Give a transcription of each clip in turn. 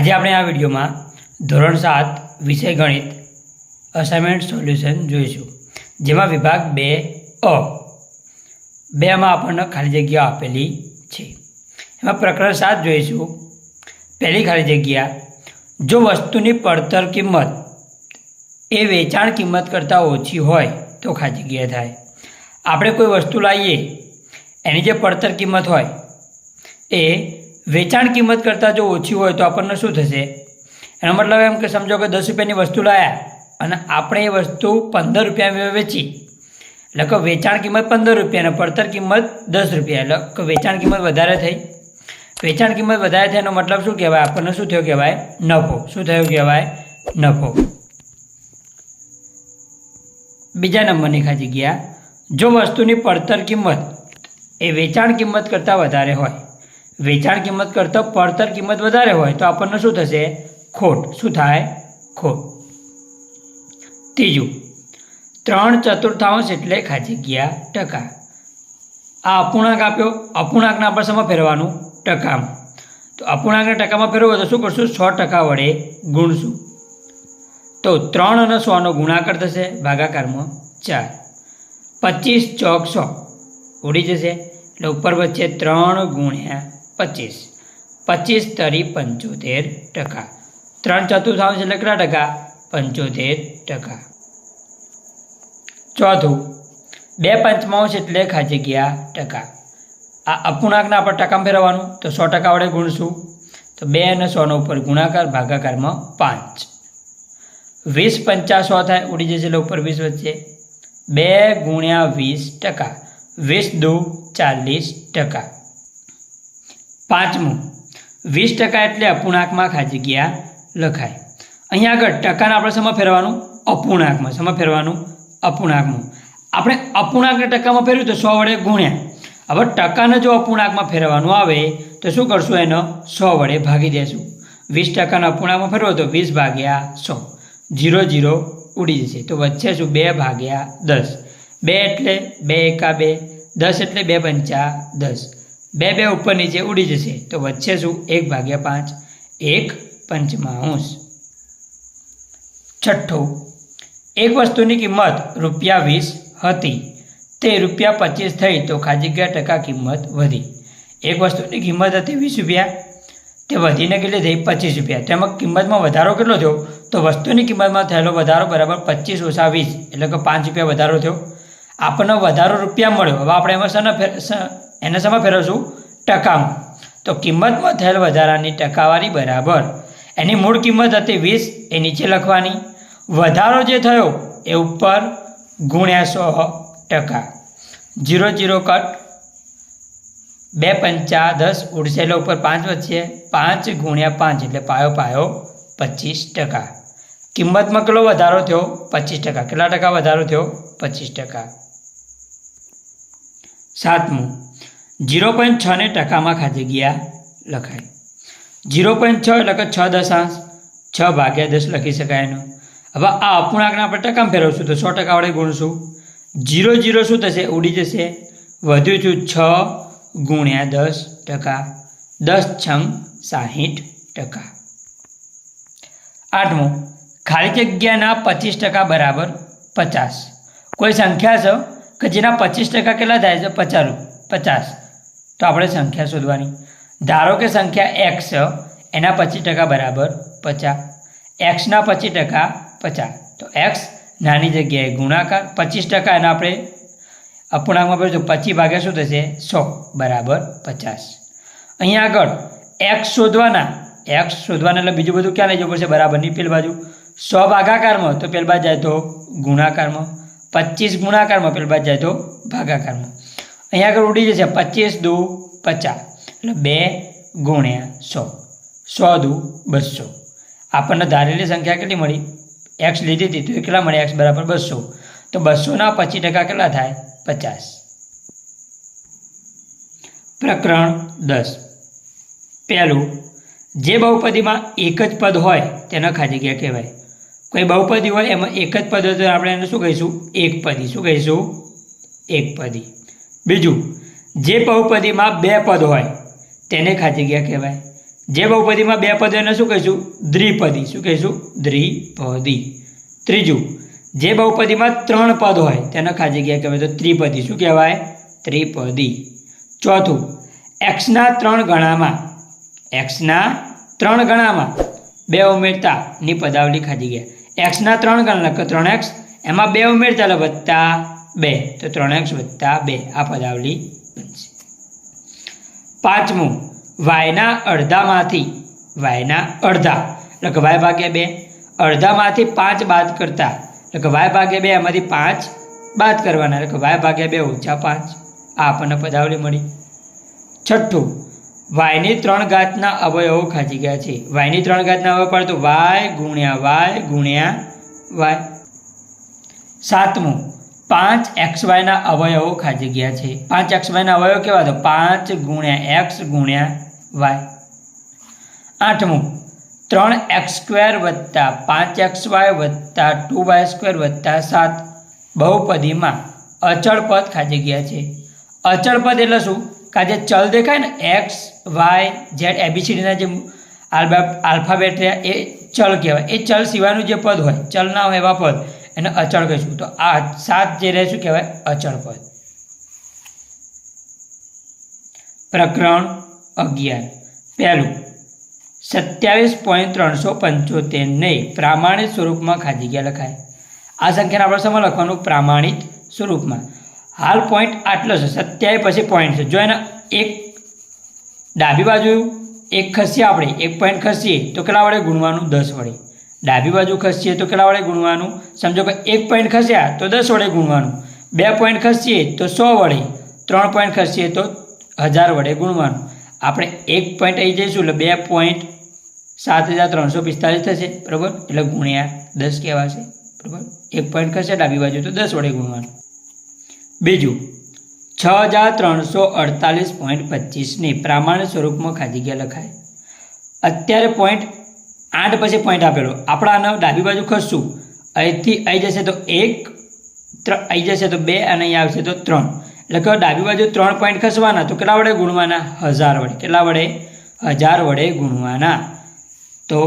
આજે આપણે આ વિડીયોમાં ધોરણ સાત વિષય ગણિત અસાઇનમેન્ટ સોલ્યુશન જોઈશું, જેમાં વિભાગ બે અ. બેમાં આપણને ખાલી જગ્યા આપેલી છે. એમાં પ્રકરણ સાત જોઈશું. પહેલી ખાલી જગ્યા, જો વસ્તુની પડતર કિંમત એ વેચાણ કિંમત કરતાં ઓછી હોય તો ખાલી જગ્યા થાય. આપણે કોઈ વસ્તુ લાવીએ, એની જે પડતર કિંમત હોય, એ વેચાણ કિંમત કરતાં જો ઓછી હોય તો આપણને શું થશે? એનો મતલબ એમ કે સમજો કે દસ રૂપિયાની વસ્તુ લાવ્યા અને આપણે એ વસ્તુ પંદર રૂપિયા વેચી. એટલે કે વેચાણ કિંમત પંદર રૂપિયા અને પડતર કિંમત દસ રૂપિયા. એટલે કે વેચાણ કિંમત વધારે થઈ. વેચાણ કિંમત વધારે થઈ એનો મતલબ શું કહેવાય? આપણને શું થયો કહેવાય? નફો. શું થયું કહેવાય? નફો. બીજા નંબરની ખા જગ્યા. જો વસ્તુની પડતર કિંમત એ વેચાણ કિંમત કરતાં વધારે હોય વેચાણ કિંમત કરતાં પડતર કિંમત વધારે હોય તો આપણને શું થશે? ખોટ. શું થાય? ખોટ. ત્રીજું. ત્રણ ચતુર્થાંશ એટલે ખાલી જગ્યા ટકા. આ અપૂર્ણાંક આપ્યો. અપૂર્ણાંકના આપણે શેમાં ફેરવાનું? ટકામાં. તો અપૂર્ણાંકને ટકામાં ફેરવો તો શું કરશું? સો ટકા વડે ગુણશું. તો ત્રણ અને સોનો ગુણાકાર થશે. ભાગાકારમાં ચાર. પચીસ ચોક સો. ઉડી જશે. એટલે ઉપર વચ્ચે ત્રણ ગુણ્યા પચીસ. પચીસ તરી પંચોતેર ટકા. ત્રણ ચતુર્થાંશ એટલે કેટલા ટકા? પંચોતેર ટકા. ચોથું, બે પંચમાંશ એટલે ખાલી ગયા ટકા. આ અપૂર્ણાંકના આપણે ટકામાં ફેરવવાનું. તો સો ટકા વડે ગુણશું. તો બે અને સોનો ઉપર ગુણાકાર, ભાગાકારમાં પાંચ. વીસ પંચા સો થાય, ઉડી જશે ઉપર વીસ વચ્ચે બે ગુણ્યા વીસ ટકા. વીસ દુ ચાલીસ ટકા. પાંચમું. વીસ ટકા એટલે અપૂર્ણાંકમાં ખાલી જગ્યા લખાય. અહીંયા આગળ ટકાને આપણે સમા ફેરવાનું? અપૂર્ણાંકમાં. સમા ફેરવાનું? અપૂર્ણાંકમાં. આપણે અપૂર્ણાંકને ટકામાં ફેરવ્યું તો સો વડે ગુણ્યા. હવે ટકાને જો અપૂર્ણાંકમાં ફેરવાનું આવે, તો શું કરશું એનો? સો વડે ભાગી દેશું. વીસ ટકાના અપૂર્ણાંકમાં ફેરવો તો વીસ ભાગ્યા સો. જીરો જીરો ઉડી જશે. તો વચ્ચે શું? બે ભાગ્યા દસ. બે એટલે બે એકા બે. દસ એટલે બે પંચા દસ. બે બે ઉપર નીચે ઉડી જશે. તો વચ્ચે શું? એક ભાગ્યા પાંચ. એક પંચમાંશ. છઠ્ઠું. એક વસ્તુની કિંમત રૂપિયા વીસ હતી. તે રૂપિયા પચીસ થઈ તો ખાલી જગ્યા ટકા કિંમત વધી. એક વસ્તુની કિંમત હતી વીસ રૂપિયા. તે વધીને કેટલી થઈ? પચીસ રૂપિયા. તેમાં કિંમતમાં વધારો કેટલો થયો? તો વસ્તુની કિંમતમાં થયેલો વધારો બરાબર પચીસ ઓછા વીસ. એટલે કે પાંચ રૂપિયા વધારો થયો. આપણને વધારો રૂપિયા મળ્યો. હવે આપણે એમાં શાના એને શામાં ફેરવશું? ટકામાં. તો કિંમતમાં થયેલ વધારાની ટકાવારી બરાબર. એની મૂળ કિંમત હતી વીસ, એ નીચે લખવાની. વધારો જે થયો, એ ઉપર ગુણ્યા સો ટકા. Zero zero cut. બે પંચા દસ ઉડશે એટલે ઉપર પાંચ વચ્ચે પાંચ ગુણ્યા પાંચ એટલે પાયો પાયો પચીસ ટકા. કિંમતમાં કેટલો વધારો થયો? પચીસ ટકા. કેટલા ટકા વધારો થયો? પચીસ ટકા. સાતમું. જીરો પોઈન્ટ છને ટકામાં ખાલી ગયા લખાય. જીરો પોઈન્ટ છ એટલે કે છ દશાંશ, છ ભાગ્યા દસ લખી શકાય એનું. હવે આ અપૂર્ણાંકને આપણે ટકામાં ફેરવશું તો સો ટકા વડે ગુણશું. જીરો જીરો શું થશે? ઉડી જશે. વધ્યું છું છ ગુણ્યા દસ ટકા. દસ છંગ સાહીઠ ટકા. આઠમું, ખાલી જગ્યાના પચીસ ટકા બરાબર પચાસ. કોઈ સંખ્યા છે કે જેના પચીસ ટકા કેટલા થાય છે? પચાસ પચાસ. તો આપણે સંખ્યા શોધવાની. ધારો કે સંખ્યા એક્સ એના પચીસ ટકા બરાબર પચાસ. એક્સના પચીસ ટકા પચાસ. તો એક્સ નાની જગ્યાએ ગુણાકાર, પચીસ ટકા એના આપણે અપૂર્ણાંકમાં તો પચીસ ભાગ્યા શું થશે? સો. બરાબર પચાસ. અહીંયા આગળ એક્સ શોધવાના. એક્સ શોધવાના એટલે બીજું બધું ક્યાં લઈ જવું પડશે? બરાબરની પેલ બાજુ. સો ભાગાકારમાં, તો પેલ બાજુ જાય તો ગુણાકારમાં. પચીસ ગુણાકારમાં, પેલ બાજુ જાય તો ભાગાકારમાં. અહીંયા આગળ ઉડી જશે પચીસ દુ પચાસ. એટલે બે ગુણ્યા સો. સો દુ બસો. આપણને ધારેલી સંખ્યા કેટલી મળી? એક્સ લીધી હતી તો એ કેટલા મળે એક્સ બરાબર બસો. તો બસોના પચીસ ટકા કેટલા થાય? પચાસ. પ્રકરણ દસ. પહેલું, જે બહુપદીમાં એક જ પદ હોય તેને ખાલી જગ્યા કહેવાય. કોઈ બહુપદી હોય એમાં એક જ પદ હોય તો આપણે એને શું કહીશું? એક પદી. શું કહીશું? એક પદી. બીજું, જે બહુપદીમાં બે પદ હોય, તેને ખાતી ગયા કહેવાય. જે બહુપદીમાં બે પદ એને શું કહીશું? દ્વિપદી. શું કહીશું? દ્વિપદી. ત્રીજું, જે બહુપદીમાં ત્રણ પદ હોય, તેને ખાલી ગયા કહેવાય. તો ત્રિપદી. શું કહેવાય? ત્રિપદી. ચોથું એક્સના ત્રણ ગણામાં એક્સના ત્રણ ગણામાં બે ઉમેરતાની પદાવલી ખાલી ગયા. એક્સના ત્રણ ગણા કે ત્રણ એક્સ એમાં બે ઉમેરતા એટલે વત્તા બે. તો ત્રણ એક્સ વત્તા બે. આ પદાવલી બનશે. પાંચમું. વાયના અડધામાંથી, વાયના અડધા. એટલે કે વાય ભાગ્યા બે. અડધામાંથી પાંચ બાદ કરતા. એટલે કે વાય ભાગ્યા બે એમાંથી પાંચ બાદ કરવાના. એટલે કે વાય ભાગ્યા બે ઓછા પાંચ. આ આપણને પદાવલી મળી. છઠ્ઠું. વાયની ત્રણ ઘાતના અવયવો ખાંચી ગયા છે. વાયની ત્રણ ઘાતના અવયવ પડે તો વાય ગુણ્યા વાય ગુણ્યા વાય. સાતમું. પાંચ એક્સ વાયના અવયવો ખાજી ગયા છે. પાંચ એક્સ વાયના અવયવો કેવા તો? પાંચ ગુણ્યા એક્સ ગુણ્યા વાય. આઠમું, ત્રણ એક્સ સ્ક્વેર વત્તા પાંચ એક્સ વાય વત્તા ટુ વાય સ્ક્વેર વત્તા સાત. બહુપદીમાં અચળ પદ ખાજી ગયા છે. અચળ પદ એટલે શું? કે જે ચલ દેખાય ને, એક્સ, વાય, ઝેડ એબીસીડીના જે આલ્બા આલ્ફાબેટ રહ્યા, એ ચલ કહેવાય. એ ચલ સિવાયનું જે પદ હોય, ચલ ના હોય એવા પદ એને અચળ કહીશું. તો આ સાત જે રહે શું કહેવાય? અચળ પદ. પ્રકરણ અગિયાર. પહેલું, સત્યાવીસ પોઈન્ટ ત્રણસો પંચોતેરને પ્રામાણિક સ્વરૂપમાં ખાધી ગયા લખાય. આ સંખ્યાને આપણે સમય લખવાનું પ્રામાણિક સ્વરૂપમાં. હાલ પોઈન્ટ આટલો છે, સત્યાવીસ પછી પોઈન્ટ છે. જો એના એક ડાબી બાજુ, એક ખસીએ આપણે, એક પોઈન્ટ ખસીએ, તો કેટલા વડે ગુણવાનું? દસ વડે. ડાબી બાજુ ખસીએ તો કેટલા વડે ગુણવાનું? સમજો કે એક પોઈન્ટ ખસ્યા તો દસ વડે ગુણવાનું. બે પોઈન્ટ ખસીએ તો સો વડે. ત્રણ પોઈન્ટ ખસીએ તો હજાર વડે ગુણવાનું. આપણે એક પોઈન્ટ આવી જઈશું એટલે બે પોઈન્ટ સાત હજાર ત્રણસો પિસ્તાલીસ થશે. બરાબર? એટલે ગુણ્યા દસ કહેવાશે. બરાબર? એક પોઈન્ટ ખસે ડાબી બાજુ તો દસ વડે ગુણવાનું. બીજું, છ હજાર ત્રણસો અડતાલીસ પોઈન્ટ પચીસને પ્રામાણિક સ્વરૂપમાં ખાલી ગયા લખાય. અત્યારે પોઈન્ટ આઠ પછી પોઈન્ટ આપેલો. આપણા આના ડાબી બાજુ ખસશું. અહીંથી આવી જશે તો એક આવી જશે તો બે અને અહીં આવશે તો ત્રણ. એટલે કે ડાબી બાજુ ત્રણ પોઈન્ટ ખસવાના તો કેટલા વડે ગુણવાના? હજાર વડે. કેટલા વડે? હજાર વડે ગુણવાના. તો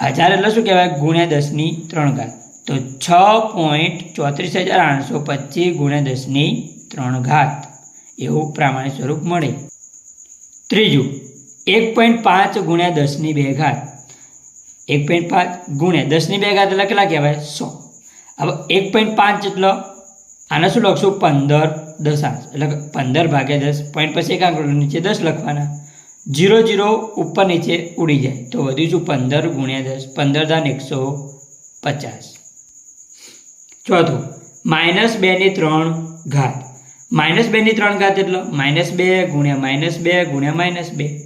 હજાર એટલે શું કહેવાય? ગુણ્યા દસની ત્રણ ઘાત. તો છ પોઈન્ટ ચોત્રીસ હજાર આઠસો પચીસ ગુણ્યા દસની ત્રણ ઘાત. એવું પ્રામાણિક સ્વરૂપ મળે. ત્રીજું, એક પોઈન્ટ પાંચ ગુણ્યા દસની બે ઘાત. એક પોઈન્ટ પાંચ ગુણ્યા દસની બે ઘાત એટલે કેટલા કહેવાય? સો. હવે એક પોઈન્ટ પાંચ એટલે આને શું લખશું? પંદર દશાંશ. એટલે પંદર ભાગ્યા દસ પોઈન્ટ પછી એક આંકડો નીચે દસ લખવાના. જીરો જીરો ઉપર નીચે ઉડી જાય. તો વધીશું પંદર ગુણ્યા દસ. પંદર દાન એકસો પચાસ. ચોથું, માઇનસ બેની ત્રણ ઘાત. માઇનસ બેની ત્રણ ઘાત એટલે માઇનસ બે ગુણ્યા માઇનસ બે ગુણ્યા માઇનસ બે.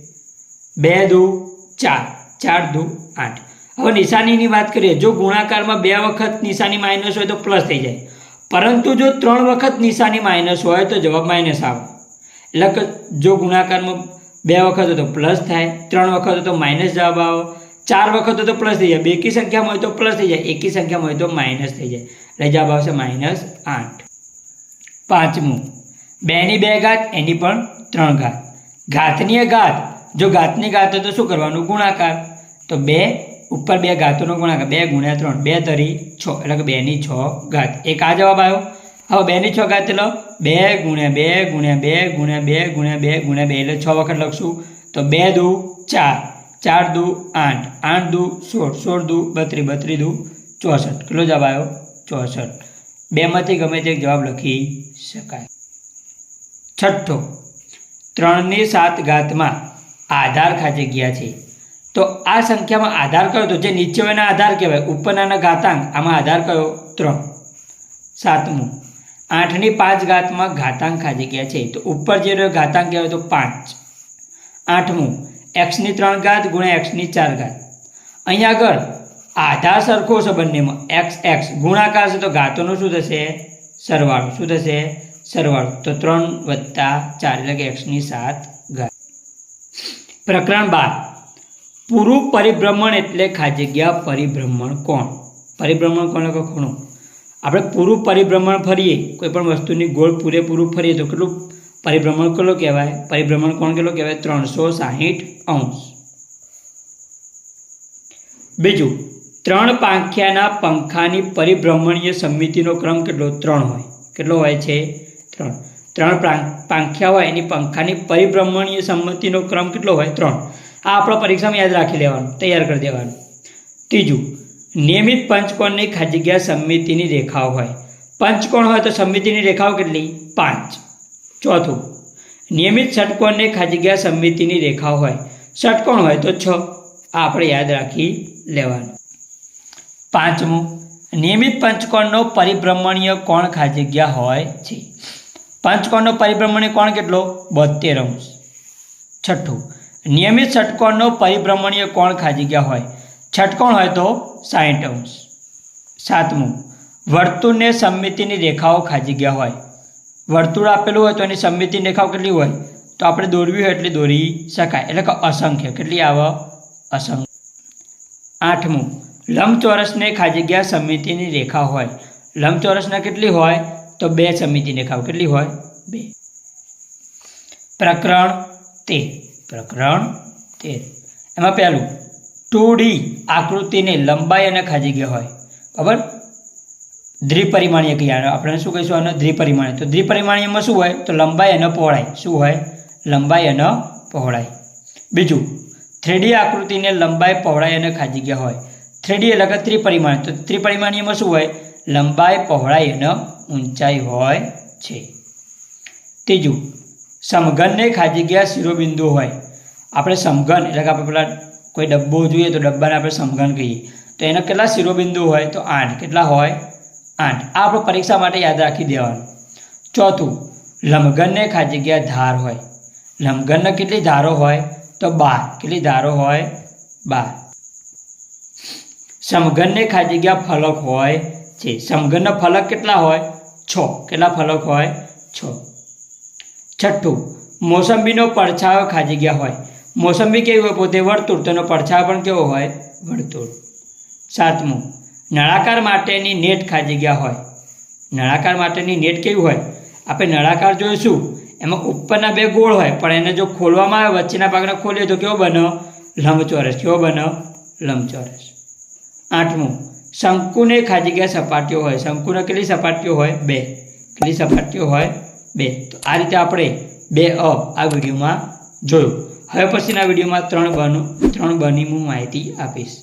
બે દુ ચાર. ચાર દુ આઠ. હવે નિશાનીની વાત કરીએ, જો ગુણાકારમાં બે વખત નિશાની માઇનસ હોય તો પ્લસ થઈ જાય. પરંતુ જો ત્રણ વખત નિશાની માઇનસ હોય તો જવાબ માઇનસ આવે. એટલે કે જો ગુણાકારમાં બે વખત હોય તો પ્લસ થાય, ત્રણ વખત તો માઇનસ જવાબ આવે, ચાર વખત તો પ્લસ થઈ જાય, બેકી સંખ્યામાં હોય તો પ્લસ થઈ જાય, એકી સંખ્યામાં હોય તો માઇનસ થઈ જાય. એટલે જવાબ આવશે માઇનસ આઠ. પાંચમું, બેની બે ઘાત, એની પણ ત્રણ ઘાત. ઘાતની ઘાત, જો ઘાતની ઘાત હોય તો શું કરવાનું? ગુણાકાર. તો બે ઉપર બે ઘાતોનો ગુણાકાર, બે ગુણ્યા ત્રણ, બે તરી છ, એટલે કે બેની છ ઘાત. એક આ જવાબ આવ્યો? હવે બેની છ ઘાત એટલે બે ગુણ્યા બે ગુણ્યા બે ગુણ્યા બે ગુણ્યા બે ગુણ્યા બે, એટલે છ વખત લખશું. તો બે દુ ચાર ચાર દુ આઠ આઠ દુ સોળ સોળ દુ બત્રી બત્રી દુ ચોસઠ. કેટલો જવાબ આવ્યો? ચોસઠ. બેમાંથી ગમે તે જવાબ લખી શકાય. છઠ્ઠો, ત્રણની સાત ઘાતમાં આધાર ખાતે ગયા છે. તો આ સંખ્યામાં આધાર કયો? તો જે નીચે એના આધાર કહેવાય. ઉપરનાના ઘાતાંક, આમાં આધાર કયો? ત્રણ. સાતમું. આઠની પાંચ ઘાતમાં ઘાતાંક ખાધી ગયા છે. તો ઉપર જે રહ્યો ઘાતાંક કહેવાય તો પાંચ. આઠમું. એક્સની ત્રણ ઘાત ગુણ્યા એક્સની ચાર ઘાત. અહીંયા આગળ આધાર સરખો છે બંનેમાં. એક્સ એક્સ ગુણાકાર છે તો ઘાતોનું શું થશે? સરવાળો. શું થશે? સરવાળો. તો ત્રણ વત્તા ચાર એટલે કે એક્સની સાત ઘાત. પ્રકરણ બાર. પૂરું પરિભ્રમણ એટલે ખાલી પરિભ્રમણ કોણ? પરિભ્રમણ કોણ લખો ખૂણો? આપણે પૂરું પરિભ્રમણ ફરીએ, કોઈ પણ વસ્તુની ગોળ પૂરેપૂરું ફરીએ તો કેટલું? પરિભ્રમણ કેટલો કહેવાય? પરિભ્રમણ કોણ કેટલો કહેવાય? ત્રણસો સાહીઠ અંશ. બીજું, ત્રણ પાંખ્યાના પંખાની પરિભ્રમણીય સમિતિનો ક્રમ કેટલો? ત્રણ હોય. કેટલો હોય છે? ત્રણ. ત્રણ પાંખ્યા હોય એની પંખાની પરિભ્રમણીય સંમતિનો ક્રમ કેટલો હોય? ત્રણ. આ આપણો પરીક્ષામાં યાદ રાખી લેવાનું, તૈયાર કરી દેવાનું. ત્રીજું, નિયમિત પંચકોણની ખાજગ્યા સમિતિની રેખાઓ હોય. પંચકોણ હોય તો સમિતિની રેખાઓ કેટલી? પાંચ. ચોથું, નિયમિત ષટકોણની ખાજગ્યા સમિતિની રેખાઓ હોય. ષટકોણ હોય તો છ. આ આપણે યાદ રાખી લેવાનું. પાંચમું, નિયમિત પંચકોણનો પરિભ્રમણીય કોણ ખાજગ્યા હોય છે? પંચકોણનો પરિભ્રમણીય કોણ કેટલો? બોતેર અંશ. છઠ્ઠું નિયમિત ષટકોણનો પરિભ્રમણીય કોણ ખાજગ્યા હોય? ષટકોણ હોય તો સાઠ અંશ. સાતમું, વર્તુળને સમિતિની રેખાઓ ખાજી ગયા હોય. વર્તુળ આપેલું હોય તો એની સમિતિની રેખાઓ કેટલી હોય? તો આપણે દોરવી હોય એટલી દોરી શકાય. એટલે કે અસંખ્ય. કેટલી આવે? અસંખ્ય. આઠમું, લંબચોરસને ખાજી ગયા સમિતિની રેખા હોય. લંબચોરસના કેટલી હોય? તો બે સમિતિ રેખાઓ. કેટલી હોય? બે. પ્રકરણ તેર. પ્રકરણ તેર. એમાં પહેલું ટુ ડી આકૃતિને લંબાઈ અને ખાજી ગયા હોય. બરાબર દ્વિપરિમાણીય ક્રિયા. આપણે શું કહીશું આને? દ્વિપરિમાણીય. તો દ્વિપરિમાણીયમાં શું હોય? તો લંબાઈ અને પહોળાઈ. શું હોય? લંબાઈ અને પહોળાઈ. બીજું, થ્રીડી આકૃતિને લંબાઈ, પહોળાઈ અને ખાજી ગયા હોય. થ્રીડી એટલે કે ત્રિપરિમાણ તો ત્રિપરિમાણીયમાં શું હોય? લંબાઈ, પહોળાઈ અને ઊંચાઈ હોય છે. ત્રીજું, સમઘનને ખાજી ગયા શિરોબિંદુ હોય. આપણે સમઘન, એટલે કે આપણે પેલા કોઈ ડબ્બો જોઈએ તો ડબ્બાને આપણે સમઘન કહીએ. તો એના કેટલા શિરોબિંદુ હોય તો આઠ. કેટલા હોય? આઠ. આ આપણે પરીક્ષા માટે યાદ રાખી દેવાનું. ચોથું, લંબઘનને ખાજી ગયા ધાર હોય. લંબઘનને કેટલી ધારો હોય? તો બાર. કેટલી ધારો હોય? બાર. સમઘનને ખાજી જગ્યા ફલક હોય છે. સમઘનના ફલક કેટલા હોય? છ. કેટલા ફલક હોય? છ. છઠ્ઠું, મોસંબીનો પડછાયો ખાજી ગયા હોય. મોસંબી કેવી હોય? પોતે વર્તુળ, તેનો પડછાયો પણ કેવો હોય? વર્તુળ. સાતમું, નળાકાર માટેની નેટ ખાજી ગયા હોય. નળાકાર માટેની નેટ કેવી હોય? આપણે નળાકાર જોઈશું, એમાં ઉપરના બે ગોળ હોય, પણ એને જો ખોલવામાં આવે, વચ્ચેના ભાગને ખોલીએ તો કેવો બનો લંબચોરસ. કેવો બનો લંબચોરસ. આઠમું, શંકુને ખાજી ગયા સપાટીઓ હોય. શંકુને કેટલી સપાટીઓ હોય? બે. કેટલી સપાટીઓ હોય? બે. તો આ રીતે આપણે બે અ આ વિડીયોમાં જોયું. હવે પછીના વિડીયોમાં ત્રણ બાનું ત્રણ બની હું માહિતી આપીશ.